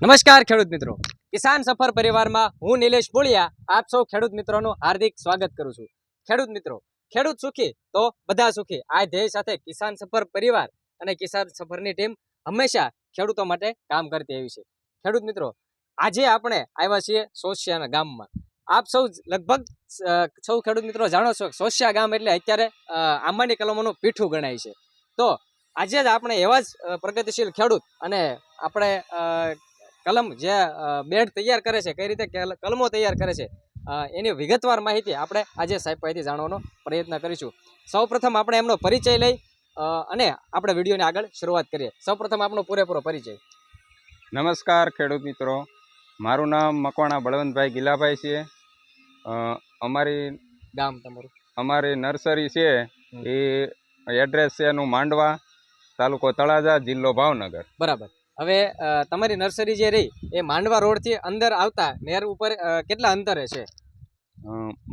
નમસ્કાર ખેડૂત મિત્રો. કિસાન સફર પરિવારમાં હું નિલેશ પોળિયા આપ સૌ ખેડૂત મિત્રોનું હાર્દિક સ્વાગત કરું છું. ખેડૂત મિત્રો, ખેડૂત સુખી તો બધા સુખી. આ ધ્યેય સાથે કિસાન સફર પરિવાર અને કિસાન સફરની ટીમ હંમેશા ખેડૂતો માટે કામ કરતી આવી છે. ખેડૂત મિત્રો, આજે આપણે આવ્યા છીએ સોશિયાના ગામમાં. આપ સૌ લગભગ સૌ ખેડૂત મિત્રો જાણો છો સોશિયા ગામ એટલે અત્યારે આંબાની કલમોનું પીઠું ગણાય છે. તો આજે જ આપણે એવા જ પ્રગતિશીલ ખેડૂત અને આપણે કલમ જે બેડ તૈયાર કરે છે કઈ રીતે કલમો તૈયાર કરે છે એની વિગતવાર માહિતી આપણે આજે સાહેબ પાસેથી જાણવાનો પ્રયત્ન કરીશું. સૌપ્રથમ આપણે એમનો પરિચય લઈ અને આપણે વિડીયોની આગળ શરૂઆત કરીએ. સૌપ્રથમ આપણો પૂરેપૂરો પરિચય. નમસ્કાર ખેડૂત મિત્રો. મારું નામ મકવાણા બળવંતભાઈ ગીલાભાઈ છે. અમારી ગામ તમારું. અમારી નર્સરી છે. એ એડ્રેસ છે એનું માંડવા તાલુકો તળાજા જિલ્લો ભાવનગર. બરાબર. હવે તમારી નર્સરી જે રહી એ માંડવા રોડથી અંદર આવતા નેર ઉપર કેટલા અંતરે છે?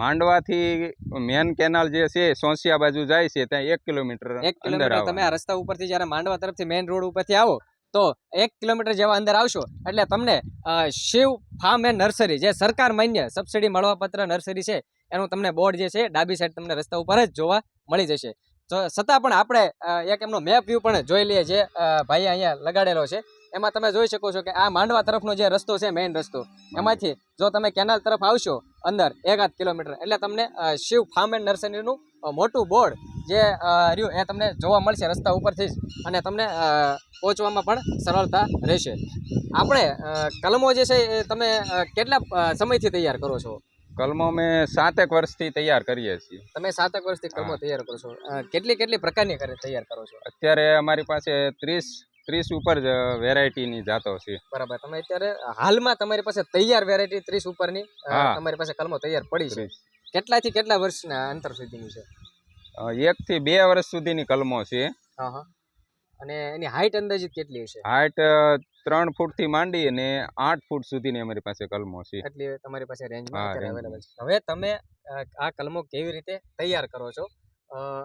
માંડવાથી મેન કેનાલ જે છે સોંસિયા બાજુ જાય છે ત્યાં એક કિલોમીટર એક કિલોમીટર તમે આ રસ્તા ઉપરથી જ્યારે માંડવા તરફથી મેઇન રોડ ઉપરથી આવો તો એક કિલોમીટર જેવા અંદર આવશો. એટલે તમને શિવ ફાર્મ એન્ડ નર્સરી જે સરકાર માન્ય સબસિડી મળવાપત્ર નર્સરી છે એનું તમને બોર્ડ જે છે ડાબી સાઈડ તમને રસ્તા ઉપર જ જોવા મળી જશે. છતાં પણ આપણે એક એમનો મેપ વ્યૂ પણ જોઈ લઈએ જે ભાઈએ અહીંયા લગાડેલો છે. એમાં તમે જોઈ શકો છો કે આ માંડવા તરફનો જે રસ્તો છે મેઇન રસ્તો, એમાંથી જો તમે કેનાલ તરફ આવશો, અંદર એકાદ કિલોમીટર, એટલે તમને શિવ ફાર્મ એન્ડ નર્સરીનું મોટું બોર્ડ જે રહ્યું, એ તમને જોવા મળશે રસ્તા ઉપરથી જ, અને તમને પહોંચવામાં પણ સરળતા રહેશે. આપણે કલમો જે છે, એ તમે કેટલા સમયથી તૈયાર કરો છો? કલમો અમે સાતેક વર્ષથી તૈયાર કરીએ છીએ. તમે સાતેક વર્ષથી કલમો. તૈયાર કરો છો. કેટલી કેટલી પ્રકારની કરે તૈયાર કરો છો? અત્યારે અમારી પાસે ત્રીસ ત્રીસ ઉપર જ વેરાયટીની જાતો છે. બરાબર. તમે અત્યારે હાલમાં તમારી પાસે તૈયાર વેરાયટી ત્રીસ ઉપરની તમારી પાસે કલમો તૈયાર પડી છે. કેટલાથી કેટલા વર્ષના અંતર સુધીની છે? એક થી બે વર્ષ સુધીની કલમો છે. હા હા. અને એની હાઈટ અંદાજિત કેટલી હશે? હાઈટ ત્રણ ફૂટથી માંડી અને આઠ ફૂટ સુધીની અમારી પાસે કલમો છે. એટલી તમારી પાસે રેન્જમાં હા, અત્યારે અવેલેબલ છે. હવે તમે આ કલમો કેવી રીતે તૈયાર કરો છો?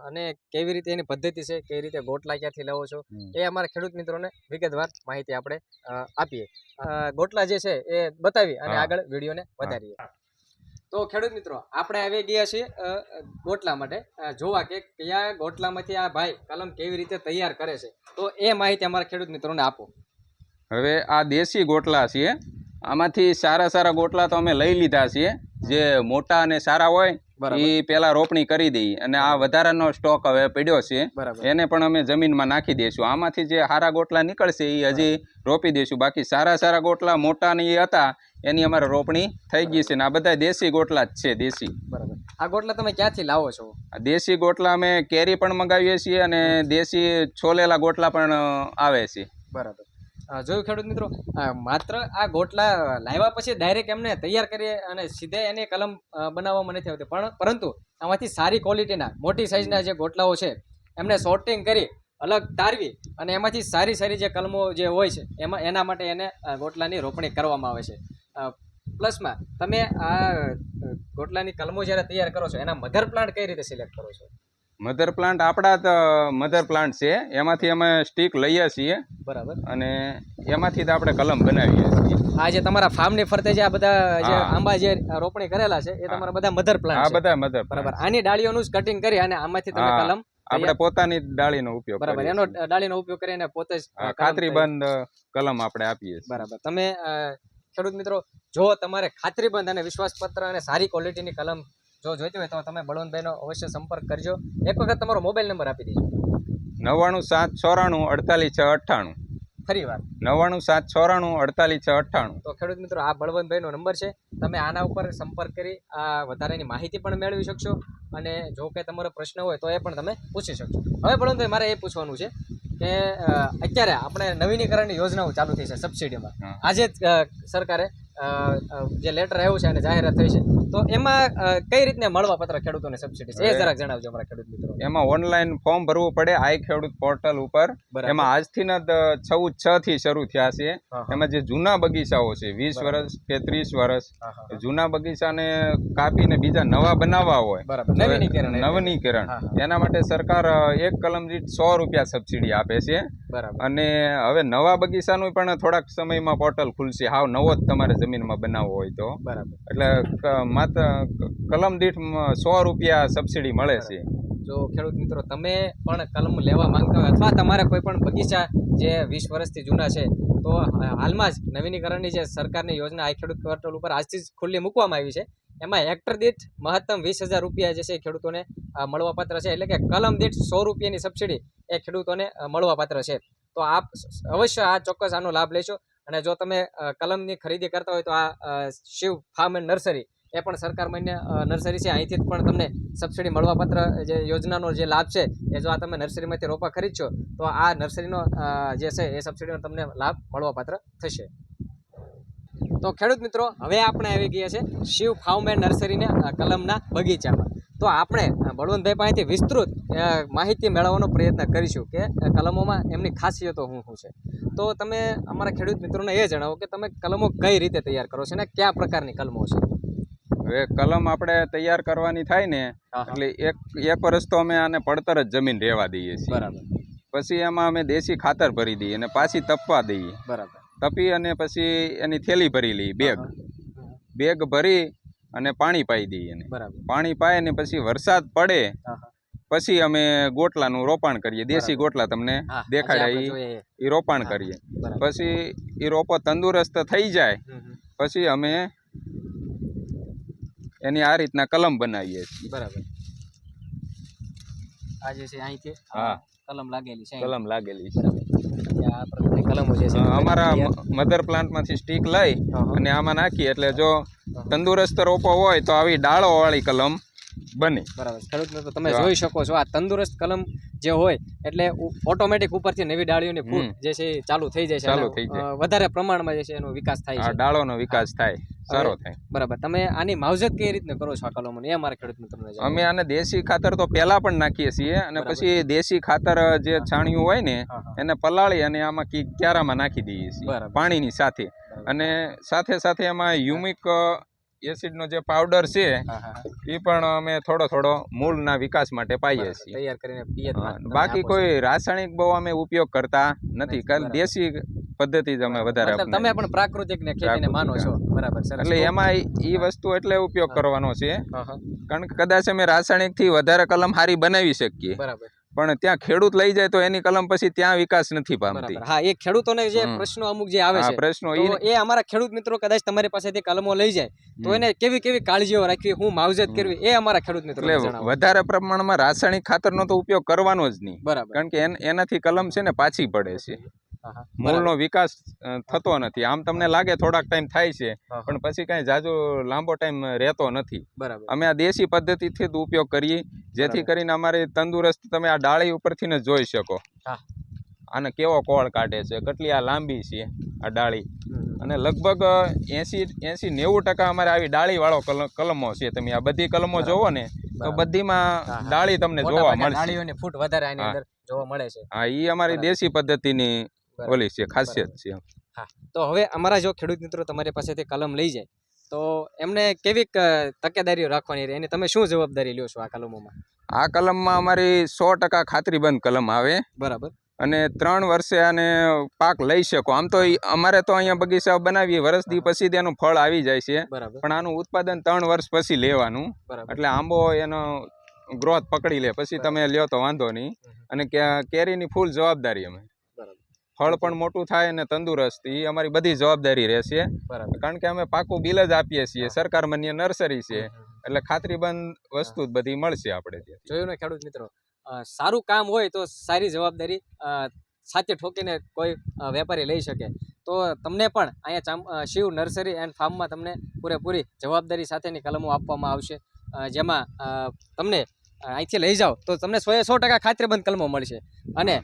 અને કેવી રીતે એની પદ્ધતિ છે? કેવી રીતે ગોટલા ક્યાંથી લાવો છો? એ અમારા ખેડૂત મિત્રોને વિગતવાર માહિતી આપણે આપીએ. ગોટલા જે છે એ બતાવી અને આગળ વિડીયોને વધારીએ. તો ખેડૂત મિત્રો, આપણે આવી ગયા છીએ ગોટલા માટે. જોવા કે કયા ગોટલામાંથી આ ભાઈ કલમ કેવી રીતે તૈયાર કરે છે. તો એ માહિતી અમારા ખેડૂત મિત્રોને આપો. હવે આ દેશી ગોટલા છીએ. આમાંથી સારા સારા ગોટલા તો અમે લઈ લીધા છે જે મોટા અને સારા હોય એ પેલા રોપણી કરી દઈ. અને આ વધારાનો સ્ટોક હવે પડ્યો છે. એને પણ અમે જમીનમાં નાખી દઈશું. આમાંથી જે સારા ગોટલા નીકળશે એ હજી રોપી દઈશું. બાકી સારા સારા ગોટલા મોટા ને એ હતા એની અમારે રોપણી થઈ ગઈ છે. ને આ બધા દેશી ગોટલા જ છે દેશી. બરાબર. આ ગોટલા તમે ક્યાંથી લાવો છો? દેશી ગોટલા અમે કેરી પણ મંગાવીએ છીએ અને દેશી છોલેલા ગોટલા પણ આવે છે. બરાબર. જોયું ખેડૂત મિત્રો? માત્ર આ ગોટલા લાવ્યા પછી ડાયરેક્ટ એમને તૈયાર કરીએ અને સીધે એની કલમ બનાવવામાં નથી આવતી. પણ, પરંતુ આમાંથી સારી ક્વોલિટીના મોટી સાઇઝના જે ગોટલાઓ છે, એમને સોર્ટિંગ કરી, અલગ તારવી અને એમાંથી સારી સારી જે કલમો જે હોય છે, એમાં, એના માટે એને ગોટલાની રોપણી કરવામાં આવે છે. પ્લસમાં તમે આ ગોટલાની કલમો જ્યારે તૈયાર કરો છો, એના મધર પ્લાન્ટ કઈ રીતે સિલેક્ટ કરો છો? મધર પ્લાન્ટ આપણા જ મધર પ્લાન્ટ છે. એમાંથી અમે સ્ટીક લઈએ છીએ. બરાબર. અને એમાંથી જ આપણે કલમ બનાવીએ છીએ. આ જે તમારા ફાર્મની ફરતે જે આ બધા જે આંબા જે રોપણી કરેલા છે એ. તમારા બધા મધર પ્લાન્ટ આ બધા મધર બરાબર. આની ડાળીઓનું જ કટિંગ કરી અને આમાંથી તમે કલમ આપણે પોતાની ડાળીનો ઉપયોગ બરાબર. એનો. ડાળીનો ઉપયોગ કરીને પોતે જ ખાતરીબંધ કલમ આપણે આપીએ છીએ. બરાબર. તમે ખેડૂત મિત્રો જો તમારે ખાતરીબંધ અને વિશ્વાસપત્ર અને સારી ક્વોલિટીની કલમ જો જોઈતી હોય તો તમે બળવંતભાઈનો અવશ્ય સંપર્ક કરજો. એક વખત તમારો મોબાઈલ નંબર આપી દેજો. નવ્વાણું સાત ચોરાણું અડતાલીસ છ અઠ્ઠાણું. ફરી વાર. નવ્વાણું સાત ચોરાણું અડતાલીસ છ અઠ્ઠાણું. તો ખેડૂત મિત્રો આ બળવંતભાઈનો નંબર છે. તમે આના ઉપર સંપર્ક કરી આ વધારાની માહિતી પણ મેળવી શકશો અને જો કંઈ તમારો પ્રશ્ન હોય તો એ પણ તમે પૂછી શકશો. હવે બળવંતભાઈ મારે એ પૂછવાનું છે કે અત્યારે આપણે નવીનીકરણની યોજનાઓ ચાલુ થઈ છે સબસિડીમાં. આજે સરકારે જે લેટર આવ્યું છે અને જાહેરાત થઈ છે. તો એમાં કઈ રીતને મળવા પત્ર ખેડૂતોને સબસિડી છે એ જરાક જણાવજો અમારા ખેડૂત મિત્રો એમાં ઓનલાઈન ફોર્મ ભરવું પડે આઈ ખેડૂત પોર્ટલ ઉપર. એમાં આજથી જ ચૌદ છ થી શરૂ થયા છે. એમાં જે જૂના બગીચાઓ છે વીસ વર્ષ કે ત્રીસ વર્ષ. જૂના બગીચાને કાપીને બીજા નવા બનાવવા હોય. નવનીકરણ નવીનીકરણ. એના માટે સરકાર એક કલમ દીઠ સો રૂપિયા સબસિડી આપે છે. બરાબર. અને હવે નવા બગીચાનું પણ થોડાક સમયમાં પોર્ટલ ખુલશે. હાવ નવો જ તમારે જમીનમાં બનાવવો હોય તો. બરાબર. એટલે માત્ર કલમ દીઠ સો રૂપિયા સબસિડી મળે છે. જો ખેડૂત મિત્રો તમે પણ કલમ લેવા માંગતા હોય અથવા તમારે કોઈ પણ બગીચા જે વીસ વર્ષથી જૂના છે તો હાલમાં જ નવીનીકરણની જે સરકારની યોજના આ ખેડૂત પોર્ટલ ઉપર આજથી જ ખુલ્લી મૂકવામાં આવી છે. એમાં હેક્ટર દીઠ મહત્તમ વીસ હજાર રૂપિયા જે છે ખેડૂતોને મળવાપાત્ર છે. એટલે કે કલમ દીઠ સો રૂપિયાની સબસિડી એ ખેડૂતોને મળવાપાત્ર છે. તો આપ અવશ્ય આ ચોક્કસ આનો લાભ લેશો. અને જો તમે કલમની ખરીદી કરતા હોય તો આ શિવ ફાર્મ એન્ડ નર્સરી એ પણ સરકાર માન્ય નર્સરી છે. અહીંથી પણ તમને સબસિડી મળવાપાત્ર જે યોજનાનો જે લાભ છે એ જો આ તમે નર્સરીમાંથી રોપા ખરીદશો, તો આ નર્સરીનો જે છે એ સબસિડીનો તમને લાભ મળવાપાત્ર થશે. તો ખેડૂત મિત્રો હવે આપણે આવી ગયા છે શિવ એન્ડ નર્સરીને કલમના બગીચામાં. તો આપણે બળવંતભાઈ પાસેથી વિસ્તૃત માહિતી મેળવવાનો પ્રયત્ન કરીશું કે કલમોમાં એમની ખાસિયતો શું શું છે. તો તમે અમારા ખેડૂત મિત્રોને એ જણાવો કે તમે કલમો કઈ રીતે તૈયાર કરો છો અને કયા પ્રકારની કલમો છે? હવે કલમ આપણે તૈયાર કરવાની થાય ને એટલે એક એક વર્ષ તો અમે આને પડતર જ જમીન રહેવા દઈએ છીએ. બરાબર. પછી એમાં અમે દેશી ખાતર ભરી દઈએ અને પાછી તપવા દઈએ. બરાબર. તપી અને પછી એની થેલી ભરી લઈ બેગ. બેગ ભરી અને પાણી પાઈ દઈએ એને. બરાબર. પાણી પાય ને પછી વરસાદ પડે. પછી અમે ગોટલાનું રોપાણ કરીએ દેશી ગોટલા તમને દેખાડ્યા એ. રોપાણ કરીએ. પછી એ રોપો તંદુરસ્ત થઈ જાય. પછી અમે એની આ રીતના કલમ બનાવીએ છીએ. બરાબર. આજે છે અહીંથી હા. કલમ લાગેલી છે કલમ લાગેલી છે. આ પ્રકારની કલમો જે છે અમારા મધર પ્લાન્ટમાંથી સ્ટીક લઈ. અને આમાં નાખીએ એટલે જો તંદુરસ્ત રોપો હોય તો આવી ડાળો વાળી કલમ બને. બરાબર. ખેડૂત તમે જોઈ શકો છો આ તંદુરસ્ત કલમ જે હોય એટલે ઓટોમેટિક ઉપરથી નવી ડાળીઓની ફૂટ જે છે ચાલુ થઈ જાય છે ચાલુ થઈ જાય. વધારે પ્રમાણમાં જે છે એનો વિકાસ થાય છે. ડાળોનો વિકાસ થાય. સારો થાય. બરાબર. તમે આની માવજત કઈ રીતને કરો છો આ કલમોની? એ અમારા ખેડૂત મિત્રોને અમે આને દેશી ખાતર તો પહેલા પણ નાખીએ છીએ અને પછી દેશી ખાતર જે છાણિયું હોય ને. એને પલાળી અને આમાં કી ક્યારામાં નાખી દઈએ છીએ. પાણીની સાથે. અને સાથે સાથે એમાં યુમિક એસિડનો જે પાવડર છે. એ પણ અમે થોડો થોડો મૂળના વિકાસ માટે પાઈએ છીએ. તૈયાર કરીને બાકી કોઈ રાસાયણિક બહુ અમે ઉપયોગ કરતા નથી કારણ દેશી પદ્ધતિ જ અમે વધારે તમે પણ પ્રાકૃતિક ને ખેતીને માનો છો. બરાબર સર એટલે એમાં એ વસ્તુ એટલે ઉપયોગ કરવાનો છે. કારણ કે કદાચ અમે રાસાયણિકથી વધારે કલમ હારી બનાવી શકીએ. બરાબર. પણ ત્યાં ખેડૂત લઈ જાય તો એની કલમ પછી ત્યાં વિકાસ નથી પામતી. હા એ ખેડૂતોને જે પ્રશ્નો અમુક જે આવે છે પ્રશ્નો એ અમારા ખેડૂત મિત્રો કદાચ તમારી પાસેથી કલમો લઈ જાય તો એને કેવી કેવી કાળજીઓ રાખવી હું માવજત કરવી એ અમારા ખેડૂત મિત્રો વધારે પ્રમાણમાં રાસાયણિક ખાતરનો તો ઉપયોગ કરવાનો જ નહીં. બરાબર. કારણ કે એન- એનાથી કલમ છે ને પાછી પડે છે. મૂળનો વિકાસ થતો નથી. આમ તમને લાગે થોડાક ટાઈમ થાય છે પણ પછી કાંઈ જાજો લાંબો ટાઈમ રહેતો નથી. અમે આ દેશી પદ્ધતિથી જ ઉપયોગ કરીએ જેથી કરીને અમારી તંદુરસ્ત તમે આ ડાળી ઉપરથી ને જોઈ શકો. આને કેવો કોળ કાઢે છે કેટલી આ લાંબી છે આ ડાળી. અને લગભગ એસી એસી નેવું ટકા અમારે આવી ડાળી વાળો કલમો છે. તમે આ બધી કલમો જોવો ને તો બધીમાં. ડાળી તમને જોવા મળશે. ફૂટ વધારે જોવા મળે છે. હા એ અમારી દેશી પદ્ધતિની. ઓલી છે ખાસિયત છે તો હવે અમારા જો ખેડૂત મિત્રો તમારી પાસેથી કલમ લઈ જાય તો એમને કેવી તકેદારીઓ રાખવાની રહે એની તમે શું જવાબદારી લ્યો છો આ કલમોમાં? આ કલમમાં અમારી સો ટકા ખાતરીબંધ કલમ આવે. બરાબર. અને ત્રણ વર્ષે આને પાક લઈ શકો. આમ તો અમારે તો અહીંયા બગીચા બનાવીએ વર્ષ દી પછી તેનું ફળ આવી જાય છે. બરાબર. પણ આનું ઉત્પાદન ત્રણ વર્ષ પછી લેવાનું. એટલે આંબો એનો ગ્રોથ પકડી લે પછી તમે લ્યો તો વાંધો નહીં. અને કેરીની ફૂલ જવાબદારી અમે. ફળ પણ મોટું થાય અને તંદુરસ્ત એ અમારી બધી જવાબદારી રહેશે. કારણ કે અમે પાકું બિલ જ આપીએ છીએ. સરકાર માન્ય નર્સરી છે. એટલે ખાતરીબંધ વસ્તુ જ બધી મળશે આપણે જોયું ને ખેડૂત મિત્રો સારું કામ હોય તો સારી જવાબદારી સાથે ઠોકીને કોઈ વેપારી લઈ શકે. તો તમને પણ અહીંયા ચામ શિવ નર્સરી એન્ડ ફાર્મમાં તમને પૂરેપૂરી જવાબદારી સાથેની કલમો આપવામાં આવશે. જેમાં તમને અહીંથી લઈ જાઓ. તો તમને સોએ સો ટકા ખાતરીબંધ કલમો મળશે. અને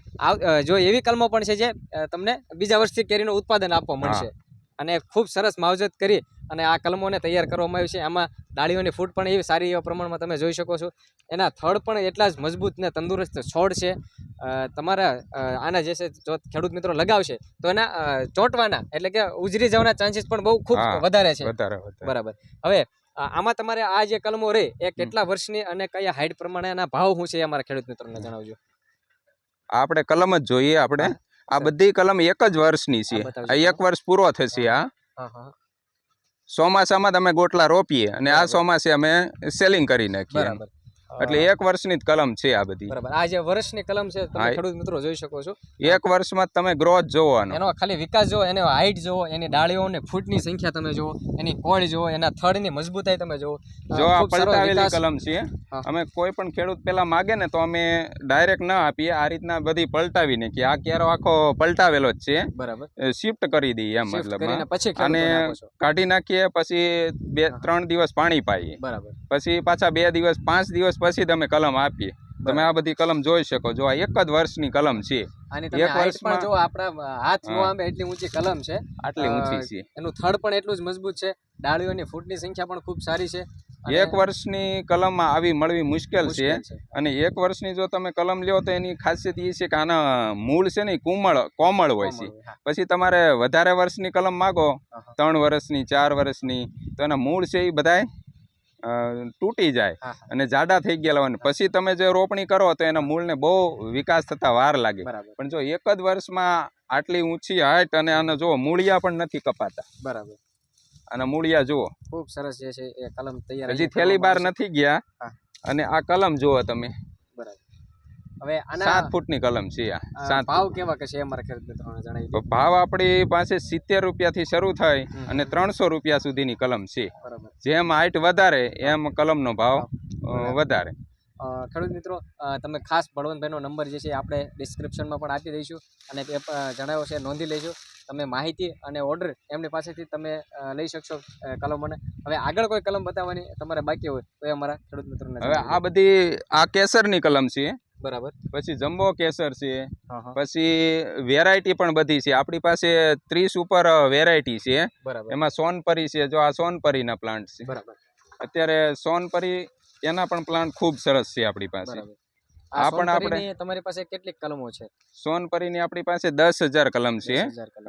જો એવી કલમો પણ છે જે તમને બીજા વર્ષથી કેરીનું ઉત્પાદન આપવા મળશે. અને ખૂબ સરસ માવજત કરી અને આ કલમોને તૈયાર કરવામાં આવી છે. આમાં ડાળીઓની ફૂટ પણ એવી સારી એવા પ્રમાણમાં તમે જોઈ શકો છો. એના થડ પણ એટલા જ મજબૂત ને તંદુરસ્ત છોડ છે. તમારા આના જે છે જો ખેડૂત મિત્રો લગાવશે તો એના ચોંટવાના એટલે કે ઉજરી જવાના ચાન્સીસ પણ બહુ ખૂબ વધારે છે. બરાબર. હવે આમાં તમારે આ જે કલમો રહે એ કેટલા વર્ષની અને કયા હાઈટ પ્રમાણે એના ભાવ શું છે એ અમારા ખેડૂત મિત્રોને જણાવજો. આપણે કલમ જ જોઈએ આપણે. આ બધી કલમ એક જ વર્ષની છે. આ એક વર્ષ પૂરો થશે આ ચોમાસામાં તમે ગોટલા રોપીએ અને આ ચોમાસે અમે સેલિંગ કરી નાખીએ બરાબર. એટલે એક વર્ષની જ કલમ છે આ બધી. બરાબર. આ જે વર્ષની કલમ છે તમે. ખેડૂત મિત્રો જોઈ શકો છો. એક વર્ષમાં તમે ગ્રોથ જોવાનો એનો ખાલી વિકાસ જોવો એનો હાઈટ જોવો એની ડાળીઓ અને ફૂટની સંખ્યા તમે જુઓ એની કોળ જોવો એના થડની મજબૂતાઈ તમે જોવો. જો આ પલટાવેલી કલમ છે અમે કોઈ પણ ખેડૂત પેલા માગે ને તો અમે ડાયરેક્ટ ના આપીએ આ રીતના બધી પલટાવી નાખીએ આ ક્યારો આખો પલટાવેલો જ છે. બરાબર. શિફ્ટ કરી દઈએ મતલબ અને. કાઢી નાખીએ પછી બે ત્રણ દિવસ પાણી પાઈએ. બરાબર. પછી પાછા બે દિવસ પાંચ દિવસ પછી તમે કલમ આપીએ. તમે આ બધી કલમ જોઈ શકો. જો આ એક જ વર્ષની કલમ છે. એક વર્ષમાં- જો આપણા હાથ નો. એટલી ઊંચી કલમ છે. આટલી ઊંચી છે. એનું થડ પણ એટલું જ મજબૂત છે. ડાળીઓની ફૂટની સંખ્યા પણ ખૂબ સારી છે. એક વર્ષની કલમમાં આવી મળવી મુશ્કેલ છે. અને એક વર્ષની જો તમે કલમ લ્યો તો એની ખાસિયત એ છે કે આના મૂળ છે ને કુમળ કોમળ હોય છે. પછી તમારે વધારે વર્ષની કલમ માગો ત્રણ વર્ષની ચાર વર્ષની તો એના મૂળ છે એ બધાય તૂટી જાય. અને જાડા થઈ ગયેલા હોય પછી તમે જે રોપણી કરો તો એના મૂળને બહુ વિકાસ થતા વાર લાગે. પણ જો એક જ વર્ષમાં આટલી ઊંચી હાઈટ અને આને જો મૂળિયા પણ નથી કપાતા. બરાબર. અને મૂળિયા જુઓ. ખૂબ સરસ જે છે એ કલમ તૈયાર હજી થેલી બાર નથી ગયા અને આ કલમ જુઓ તમે. બરાબર. હવે આના સાત ફૂટની કલમ છે આ. સાત ભાવ કેવા કે છે અમારા ખેડૂત જણાવી તો ભાવ આપણી પાસે સિત્તેર રૂપિયાથી શરૂ થાય અને ત્રણસો રૂપિયા સુધીની કલમ છે. જેમ હાઈટ વધારે એમ કલમનો ભાવ વધારે. ખેડૂત મિત્રો તમે ખાસ બળવંતભાઈનો નંબર જે છે એ આપણે ડિસ્ક્રિપ્શનમાં પણ આપી દઈશું અને તે જણાવ્યો છે નોંધી લેજો. તમે માહિતી અને ઓર્ડર એમની પાસેથી તમે લઈ શકશો કલમ કલમોને હવે આગળ કોઈ કલમ બતાવવાની તમારે બાકી હોય તો એ અમારા ખેડૂત મિત્રોને હવે આ બધી આ કેસરની કલમ છે. બરાબર. પછી જમ્બો કેસર છે પછી વેરાયટી પણ બધી છે. આપણી પાસે ત્રીસ ઉપર વેરાયટી છે. એમાં સોનપરી છે. જો આ સોનપરીના પ્લાન્ટ છે. બરાબર. અત્યારે સોનપરી એના પણ પ્લાન્ટ ખૂબ સરસ છે આપણી પાસે. આ પણ આપણે- તમારી પાસે કેટલીક કલમો છે? સોનપરીની આપણી પાસે દસ હજાર કલમ છે.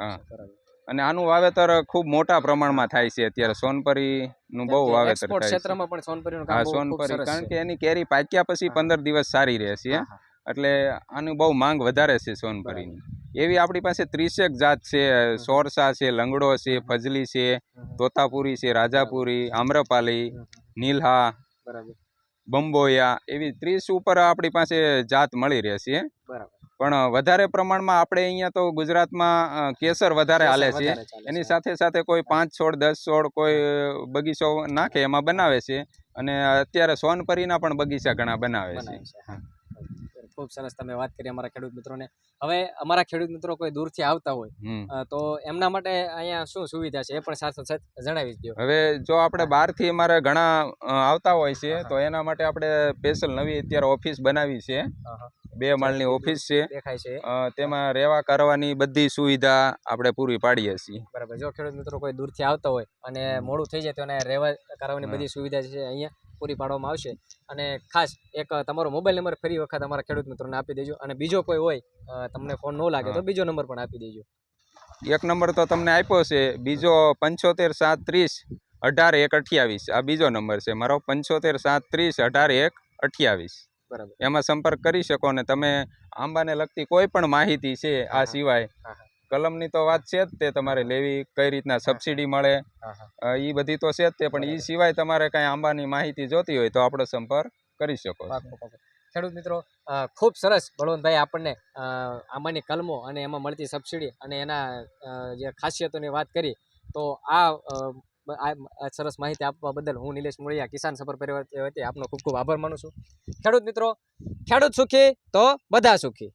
હા. બરાબર. અને આનું વાવેતર ખૂબ મોટા પ્રમાણમાં થાય છે અત્યારે. સોનપરીનું બહુ વાવેતર થાય ક્ષેત્રમાં પણ સોનપરીનું હા સોનપરી કારણ કે એની કેરી પાક્યા પછી પંદર દિવસ સારી રહે છે. એટલે આની બહુ માંગ વધારે છે સોનપરીની. એવી આપણી પાસે ત્રીસેક જાત છે. સોરસા છે લંગડો છે ફજલી છે તોતાપુરી છે રાજાપુરી આમ્રપાલી. નીલહા બરાબર. બંબોયા એવી ત્રીસ ઉપર આપણી પાસે જાત મળી રહેશે બરાબર. પણ વધારે પ્રમાણમાં આપણે અહીંયા તો ગુજરાતમાં કેસર વધારે હાલે છે. એની સાથે સાથે કોઈ પાંચ છોડ દસ છોડ કોઈ બગીચો નાખે એમાં બનાવે છે. અને અત્યારે સોનપરીના પણ બગીચા ઘણા બનાવે છે. ખૂબ સરસ તમે વાત કરી અમારા ખેડૂત મિત્રોને. હવે અમારા ખેડૂત મિત્રો કોઈ દૂરથી આવતા હોય તો એમના માટે અહીંયા શું સુવિધા છે એ પણ સાથે સાથે જણાવી દો હવે જો આપણે બહારથી અમારે ઘણા આવતા હોય છે. તો એના માટે આપણે સ્પેશિયલ નવી અત્યારે ઓફિસ બનાવી છે. બે માળની ઓફિસ છે. દેખાય છે. તેમાં રહેવા કરવાની બધી સુવિધા આપણે પૂરી પાડીએ છીએ. બરાબર. જો ખેડૂત મિત્રો કોઈ દૂરથી આવતા હોય અને મોડું થઈ જાય તો એને રહેવા કરવાની બધી સુવિધા છે અહીંયા પૂરી પાડવામાં આવશે. અને ખાસ એક તમારો મોબાઈલ નંબર ફરી વખત અમારા ખેડૂત મિત્રોને આપી દેજો. અને બીજો કોઈ હોય તમને ફોન ન લાગે તો બીજો નંબર પણ આપી દેજો. એક નંબર તો તમને આપ્યો છે. બીજો પંચોતેર સાત ત્રીસ અઢાર એક અઠ્યાવીસ. આ બીજો નંબર છે. મારો પંચોતેર સાત ત્રીસ અઢાર એક અઠ્યાવીસ. એમાં સંપર્ક કરી શકો ને તમે આંબાને લગતી કોઈ પણ માહિતી છે આ સિવાય. કલમની તો વાત છે જ તે તમારે લેવી કઈ રીતના સબસિડી મળે એ બધી તો છે જ તે પણ એ સિવાય તમારે કાંઈ આંબાની માહિતી જોતી હોય તો આપણો સંપર્ક કરી શકો. ખેડૂત મિત્રો ખૂબ સરસ બળવંતભાઈ આપણને આંબાની કલમો અને એમાં મળતી સબસિડી અને એના જે ખાસિયતોની વાત કરી તો આ આ સરસ માહિતી આપવા બદલ હું નિલેશ મોળિયા, કિસાન સફર પરિવાર વતી આપનો ખૂબ ખૂબ આભાર માનું છું. ખેડૂત મિત્રો, ખેડૂત સુખી તો બધા સુખી.